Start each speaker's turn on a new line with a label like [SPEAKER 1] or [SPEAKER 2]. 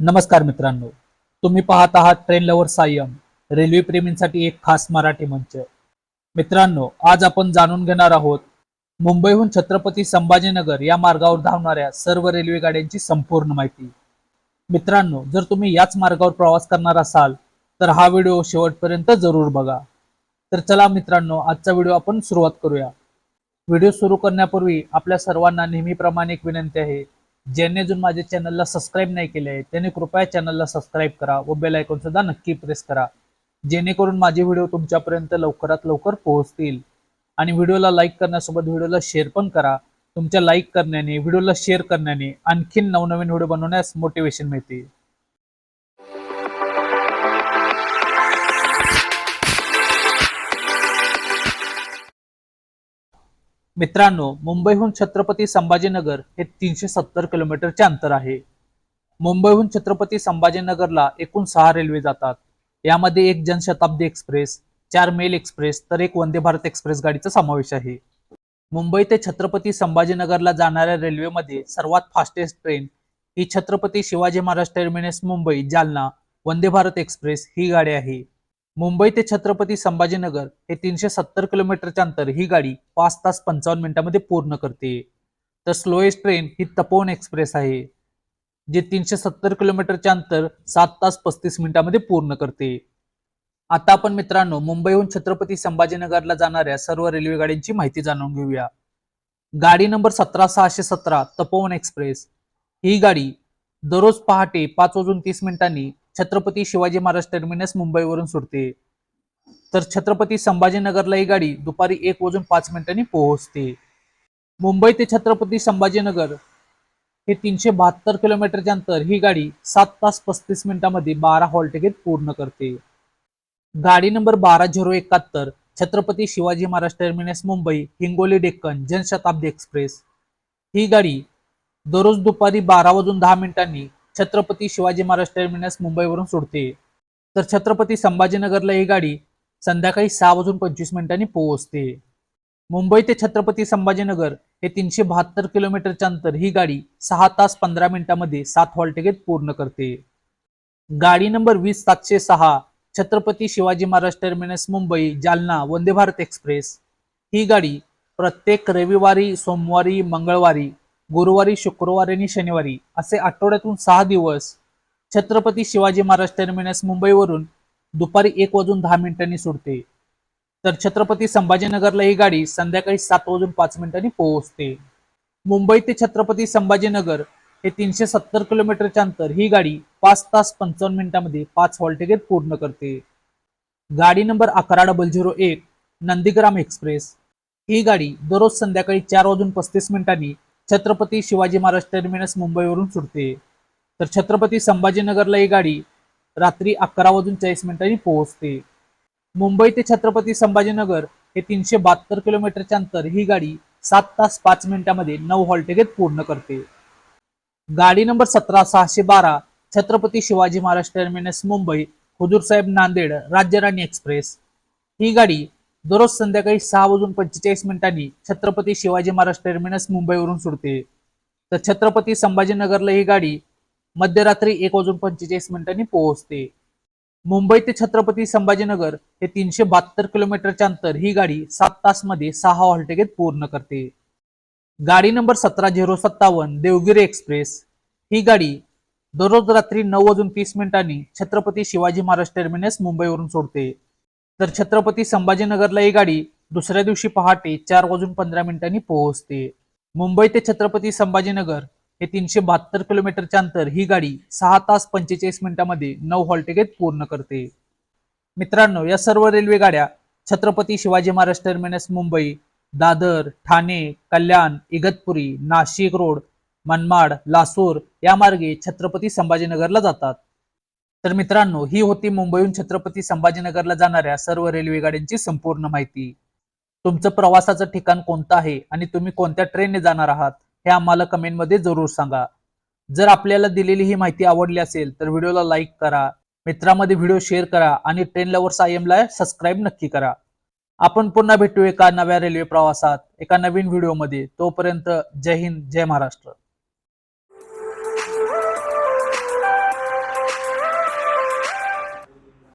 [SPEAKER 1] नमस्कार मित्रांनो तुम्ही पाहत आहात ट्रेन लवर सायम रेल्वे प्रेमींसाठी एक खास मराठी मंच. मित्रांनो आज आपण जाणून घेणार आहोत मुंबईहून छत्रपती संभाजीनगर या मार्गावर धावणाऱ्या सर्व रेल्वे गाड्यांची संपूर्ण माहिती. मित्रांनो जर तुम्ही याच मार्गावर प्रवास करणार असाल तर हा व्हिडिओ शेवटपर्यंत जरूर बघा. तर चला मित्रांनो आजचा व्हिडिओ आपण सुरुवात करूया. व्हिडिओ सुरू करण्यापूर्वी आपल्या सर्वांना नेहमीप्रमाणे एक विनंती आहे ज्यांनी अजून माझ्या चॅनलला सबस्क्राईब नाही केले आहे त्यांनी कृपया चॅनलला सबस्क्राईब करा व बेल आयकॉन सुद्धा नक्की प्रेस करा. जेणेकरून माझे व्हिडिओ तुमच्यापर्यंत लवकरात लवकर पोहोचतील. आणि व्हिडिओला लाईक करण्यासोबत व्हिडिओला शेअर पण करा. तुमच्या लाईक करण्याने व्हिडिओला शेअर करण्याने आणखीन नवनवीन व्हिडिओ बनवण्यास मोटिवेशन मिळते मित्रांनो मुंबईहून छत्रपती संभाजीनगर हे तीनशे सत्तर किलोमीटरचे अंतर आहे. मुंबईहून छत्रपती संभाजीनगरला एकूण सहा रेल्वे जातात. यामध्ये एक जनशताब्दी एक्सप्रेस चार मेल एक्सप्रेस तर एक वंदे भारत एक्सप्रेस गाडीचा समावेश आहे. मुंबई ते छत्रपती संभाजीनगरला जाणाऱ्या रेल्वेमध्ये सर्वात फास्टेस्ट ट्रेन ही छत्रपती शिवाजी महाराज टर्मिनस मुंबई जालना वंदे भारत एक्सप्रेस ही गाडी आहे. मुंबई ते छत्रपती संभाजीनगर हे तीनशे सत्तर किलोमीटरच्या अंतर ही गाडी पाच तास पंचावन्न मिनिटांमध्ये पूर्ण करते. तर स्लोएस्ट ट्रेन ही तपोवन एक्सप्रेस आहे जे तीनशे सत्तर किलोमीटरच्या अंतर सात तास पस्तीस मिनिटांमध्ये पूर्ण करते. आता आपण मित्रांनो मुंबईहून छत्रपती संभाजीनगरला जाणाऱ्या सर्व रेल्वे गाड्यांची माहिती जाणून घेऊया. गाडी नंबर सतरा सहाशे सतरा तपोवन एक्सप्रेस. ही गाडी दररोज पहाटे पाच वाजून तीस मिनिटांनी छत्रपती शिवाजी महाराज टर्मिनस मुंबईवरून सुटते. तर छत्रपती संभाजीनगरला ही गाडी दुपारी एक वाजून पाच मिनिटांनी पोहोचते. मुंबई ते छत्रपती संभाजीनगर हे तीनशे बहात्तर किलोमीटरच्या अंतर ही गाडी सात तास पस्तीस मिनिटांमध्ये बारा हॉल तिकीट पूर्ण करते. गाडी नंबर बारा झिरो एकाहत्तर छत्रपती शिवाजी महाराज टर्मिनस मुंबई हिंगोली डेक्कन जनशताब्दी एक्सप्रेस. ही गाडी दररोज दुपारी बारा वाजून दहा मिनिटांनी छत्रपती शिवाजी महाराज टर्मिनस मुंबईवरून सुटते तर छत्रपती संभाजीनगरला ही गाडी संध्याकाळी सहा वाजून पंचवीस मिनिटांनी पोहोचते. मुंबई ते छत्रपती संभाजीनगर हे तीनशे बहात्तर किलोमीटरच्या अंतर ही गाडी सहा तास पंधरा मिनिटांमध्ये सात हॉल पूर्ण करते. गाडी नंबर वीस सातशे सहा छत्रपती शिवाजी महाराज टर्मिनस मुंबई जालना वंदे भारत एक्सप्रेस. ही गाडी प्रत्येक रविवारी सोमवारी मंगळवारी गुरुवारी शुक्रवारी आणि शनिवारी असे आठवड्यातून सहा दिवस छत्रपती शिवाजी महाराज टर्मिनस मुंबईवरून दुपारी एक वाजून दहा मिनिटांनी सुटते. तर छत्रपती संभाजीनगरला ही गाडी संध्याकाळी सात वाजून पाच मिनिटांनी पोहोचते. मुंबई ते छत्रपती संभाजीनगर हे तीनशे सत्तर किलोमीटरच्या अंतर ही गाडी पाच तास पंचावन्न मिनिटांमध्ये पाच हॉल तिकीट पूर्ण करते. गाडी नंबर अकरा डबल झिरो एक नंदीग्राम एक्सप्रेस ही गाडी दररोज संध्याकाळी चार वाजून पस्तीस मिनिटांनी छत्रपती शिवाजी महाराज टर्मिनस मुंबईवरून सुटते. तर छत्रपती संभाजीनगरला ही गाडी रात्री अकरा वाजून चाळीस मिनिटांनी पोहोचते. मुंबई ते छत्रपती संभाजीनगर हे तीनशे बहात्तर किलोमीटरचे अंतर ही गाडी सात तास पाच मिनिटांमध्ये नऊ हॉल पूर्ण करते. गाडी नंबर सतरा सहाशे बारा छत्रपती शिवाजी महाराज टर्मिनस मुंबई हुजूर साहेब नांदेड राज्यराणी एक्सप्रेस ही गाडी दररोज संध्याकाळी सहा वाजून पंचेचाळीस मिनिटांनी छत्रपती शिवाजी महाराज टर्मिनस मुंबईवरून सुटते तर छत्रपती संभाजीनगरला ही गाडी मध्यरात्री एक वाजून पंचेचाळीस मिनिटांनी पोहोचते. मुंबई ते छत्रपती संभाजीनगर हे तीनशे बहात्तर किलोमीटरच्या अंतर ही गाडी सात तासमध्ये सहा हॉल्टेगेत पूर्ण करते. गाडी नंबर सतरा झिरो सत्तावन्न देवगिरी एक्सप्रेस ही गाडी दररोज रात्री नऊ वाजून तीस मिनिटांनी छत्रपती शिवाजी महाराज टर्मिनस मुंबईवरून सोडते. तर छत्रपती संभाजीनगरला ही गाडी दुसऱ्या दिवशी पहाटे चार वाजून पंधरा मिनिटांनी पोहोचते. मुंबई ते छत्रपती संभाजीनगर हे तीनशे बहात्तर किलोमीटरच्या अंतर ही गाडी सहा तास पंचेचाळीस मिनिटांमध्ये नऊ हॉल पूर्ण करते. मित्रांनो या सर्व रेल्वे गाड्या छत्रपती शिवाजी महाराज टर्मिनस मुंबई दादर ठाणे कल्याण इगतपुरी नाशिक रोड मनमाड लासूर या मार्गे छत्रपती संभाजीनगरला जातात. तर मित्रांनो ही होती मुंबईहून छत्रपती संभाजीनगरला जाणाऱ्या सर्व रेल्वे गाड्यांची संपूर्ण माहिती. तुमचं प्रवासाचं ठिकाण कोणतं आहे आणि तुम्ही कोणत्या ट्रेनने जाणार आहात हे आम्हाला कमेंटमध्ये जरूर सांगा. जर आपल्याला दिलेली ही माहिती आवडली असेल तर व्हिडिओला लाईक करा मित्रांमध्ये व्हिडिओ शेअर करा आणि ट्रेन लवर्स आय ला सबस्क्राईब नक्की करा. आपण पुन्हा भेटू एका नव्या रेल्वे प्रवासात एका नवीन व्हिडिओमध्ये. तोपर्यंत जय हिंद जय महाराष्ट्र.